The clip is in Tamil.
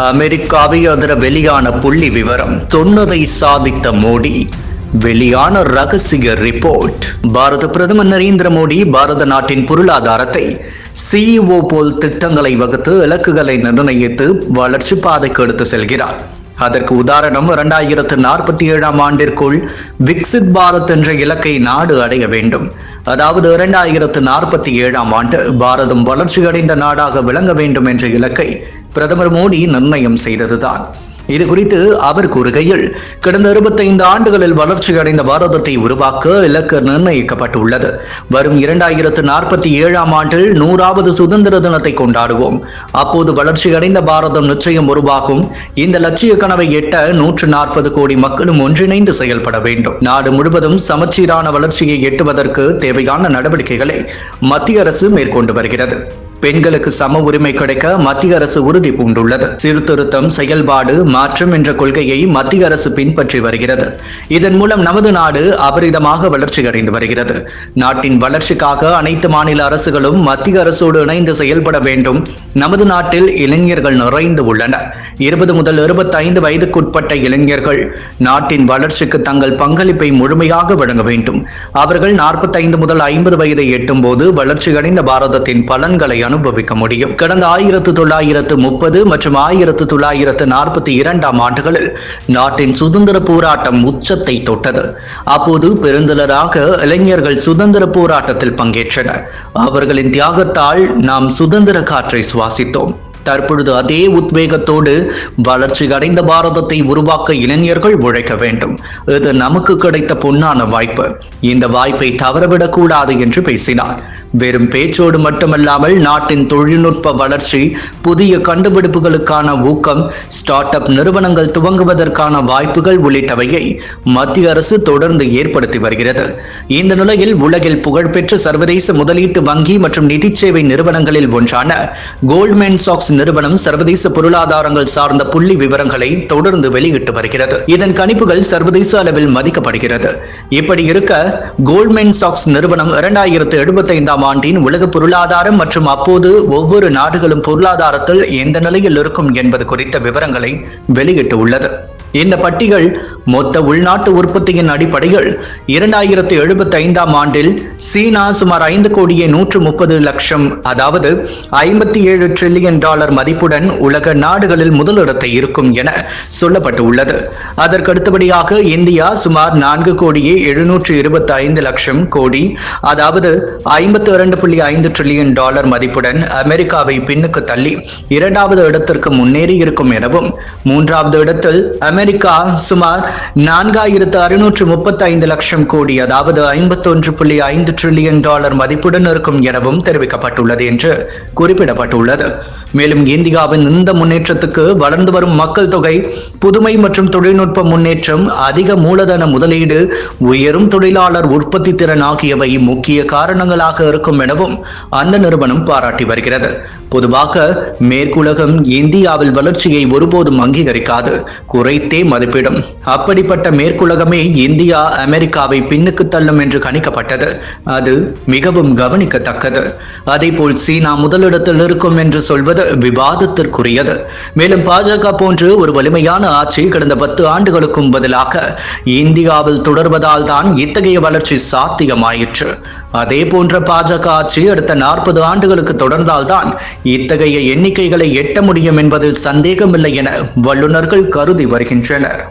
அமெரிக்காவை அதிர வெளியான புள்ளி விவரம் சொன்னதை சாதித்த மோடி. வெளியான ரகசிய ரிப்போர்ட் பாரத பிரதமர் நரேந்திர மோடி பாரத நாட்டின் பொருளாதாரத்தை சிஇஓ போல் திட்டங்களை வகுத்து இலக்குகளை நிர்ணயித்து வளர்ச்சி பாதைக்கு எடுத்து செல்கிறார். அதற்கு உதாரணம் இரண்டாயிரத்து நாற்பத்தி ஏழாம் ஆண்டிற்குள் விக்சித் பாரத் என்ற இலக்கை நாடு அடைய வேண்டும். அதாவது இரண்டாயிரத்து நாற்பத்தி ஏழாம் ஆண்டு பாரதம் வளர்ச்சியடைந்த நாடாக விளங்க வேண்டும் என்ற இலக்கை பிரதமர் மோடி நிர்ணயம் செய்ததுதான். இது குறித்து அவர் கூறுகையில் கடந்த இருபத்தைந்து ஆண்டுகளில் வளர்ச்சி அடைந்த பாரதத்தை உருவாக்க இலக்கு நிர்ணயிக்கப்பட்டுள்ளது. வரும் இரண்டாயிரத்து நாற்பத்தி ஏழாம் ஆண்டில் நூறாவது சுதந்திர தினத்தை கொண்டாடுவோம். அப்போது வளர்ச்சி அடைந்த பாரதம் நிச்சயம் உருவாகும். இந்த லட்சிய கனவை எட்ட நூற்று நாற்பது கோடி மக்களும் ஒன்றிணைந்து செயல்பட வேண்டும். நாடு முழுவதும் சமச்சீரான வளர்ச்சியை எட்டுவதற்கு தேவையான நடவடிக்கைகளை மத்திய அரசு மேற்கொண்டு வருகிறது. பெண்களுக்கு சம உரிமை கிடைக்க மத்திய அரசு உறுதி பூண்டுள்ளது. சீர்திருத்தம் செயல்பாடு மாற்றம் என்ற கொள்கையை மத்திய அரசு பின்பற்றி வருகிறது. இதன் மூலம் நமது நாடு அபரிதமாக வளர்ச்சி அடைந்து வருகிறது. நாட்டின் வளர்ச்சிக்காக அனைத்து மாநில அரசுகளும் மத்திய அரசோடு இணைந்து செயல்பட வேண்டும். நமது நாட்டில் இளைஞர்கள் நிறைந்து உள்ளனர். இருபது முதல் இருபத்தைந்து வயதுக்குட்பட்ட இளைஞர்கள் நாட்டின் வளர்ச்சிக்கு தங்கள் பங்களிப்பை முழுமையாக வழங்க வேண்டும். அவர்கள் நாற்பத்தைந்து முதல் ஐம்பது வயதை எட்டும் போது வளர்ச்சியடைந்த பாரதத்தின் பலன்களை அனுபவிக்க முடியும். கடந்த ஆயிரத்து தொள்ளாயிரத்து முப்பது மற்றும் ஆயிரத்து தொள்ளாயிரத்து நாற்பத்தி இரண்டாம் ஆண்டுகளில் நாட்டின் சுதந்திர போராட்டம் உச்சத்தை தொட்டது. அப்போது பெருந்தலராக இளைஞர்கள் சுதந்திர போராட்டத்தில் பங்கேற்றனர். அவர்களின் தியாகத்தால் நாம் சுதந்திர காற்றை சுவாசித்தோம். தற்பொழுது அதே உத்வேகத்தோடு வளர்ச்சி அடைந்த பாரதத்தை உருவாக்க இளைஞர்கள் உழைக்க வேண்டும். இது நமக்கு கிடைத்த பொன்னான வாய்ப்பு. இந்த வாய்ப்பை தவறவிடக்கூடாது என்று பேசினார். வெறும் பேச்சோடு மட்டுமல்லாமல் நாட்டின் தொழில்நுட்ப வளர்ச்சி புதிய கண்டுபிடிப்புகளுக்கான ஊக்கம் ஸ்டார்ட் அப் நிறுவனங்கள் துவங்குவதற்கான வாய்ப்புகள் உள்ளிட்டவையை மத்திய அரசு தொடர்ந்து ஏற்படுத்தி வருகிறது. இந்த நிலையில் உலகில் புகழ்பெற்ற சர்வதேச முதலீட்டு வங்கி மற்றும் நிதி சேவை நிறுவனங்களில் ஒன்றான கோல்ட்மேன் சாக்ஸ் நிறுவனம் சர்வதேச பொருளாதாரங்கள் சார்ந்த புள்ளி விவரங்களை தொடர்ந்து வெளியிட்டு வருகிறது. இதன் கணிப்புகள் சர்வதேச அளவில் மதிக்கப்படுகிறது. இப்படி இருக்க கோல்ட்மேன் சாக்ஸ் நிறுவனம் இரண்டாயிரத்து எழுபத்தைந்தாம் ஆண்டின் உலக பொருளாதாரம் மற்றும் அப்போது ஒவ்வொரு நாடுகளும் பொருளாதாரத்தில் எந்த நிலையில் இருக்கும் என்பது குறித்த விவரங்களை வெளியிட்டு உள்ளது. இந்த பட்டியல் மொத்த உள்நாட்டு உற்பத்தியின் அடிப்படையில் இரண்டாயிரத்தி எழுபத்தி ஐந்தாம் ஆண்டில் சீனா சுமார் ஐந்து கோடியே நூற்று முப்பது லட்சம் அதாவது ஐம்பத்தி ஏழு டிரில்லியன் டாலர் மதிப்புடன் உலக நாடுகளில் முதலிடத்தை இருக்கும் என சொல்லப்பட்டு உள்ளது அதற்கு அடுத்தபடியாக இந்தியா சுமார் நான்கு கோடியே எழுநூற்று இருபத்தி ஐந்து லட்சம் கோடி அதாவது ஐம்பத்தி இரண்டு புள்ளி ஐந்து ட்ரில்லியன் டாலர் மதிப்புடன் அமெரிக்காவை பின்னுக்கு தள்ளி இரண்டாவது இடத்திற்கு முன்னேறி இருக்கும் எனவும் மூன்றாவது இடத்தில் அமெரிக்க சுமார் நான்காயிரத்து அறுநூற்று முப்பத்தி ஐந்து லட்சம் கோடி அதாவது ஐம்பத்தொன்று புள்ளி ஐந்து ட்ரில்லியன் டாலர் மதிப்புடன் இருக்கும் எனவும் தெரிவிக்கப்பட்டுள்ளது என்று குறிப்பிடப்பட்டுள்ளது. மேலும் இந்தியாவின் இந்த முன்னேற்றத்துக்கு வளர்ந்து வரும் மக்கள் தொகை புதுமை மற்றும் தொழில்நுட்ப முன்னேற்றம் அதிக மூலதன முதலீடு உயரும் தொழிலாளர் உற்பத்தி திறன் ஆகியவை முக்கிய காரணங்களாக இருக்கும் எனவும் அந்த நிறுவனம் பாராட்டி வருகிறது. பொதுவாக மேற்குலகம் இந்தியாவில் வளர்ச்சியை ஒருபோதும் அங்கீகரிக்காது குறைத்தே மதிப்பிடும். அப்படிப்பட்ட மேற்குலகமே இந்தியா அமெரிக்காவை பின்னுக்கு தள்ளும் என்று கணிக்கப்பட்டது. அது மிகவும் கவனிக்கத்தக்கது. அதேபோல் சீனா முதலிடத்தில் இருக்கும் என்று சொல்வது விவாதத்திற்குரியது. மேலும் பாஜக போன்று ஒரு வலிமையான ஆட்சி கடந்த பத்து ஆண்டுகளுக்கும் பதிலாக இந்தியாவில் தொடர்வதால் தான் இத்தகைய வளர்ச்சி சாத்தியமாயிற்று. அதே போன்ற பாஜக ஆட்சி அடுத்த நாற்பது ஆண்டுகளுக்கு தொடர்ந்தால்தான் இத்தகைய எண்ணிக்கைகளை எட்ட முடியும் என்பதில் சந்தேகமில்லை என வல்லுநர்கள் கருதி வருகின்றனர்.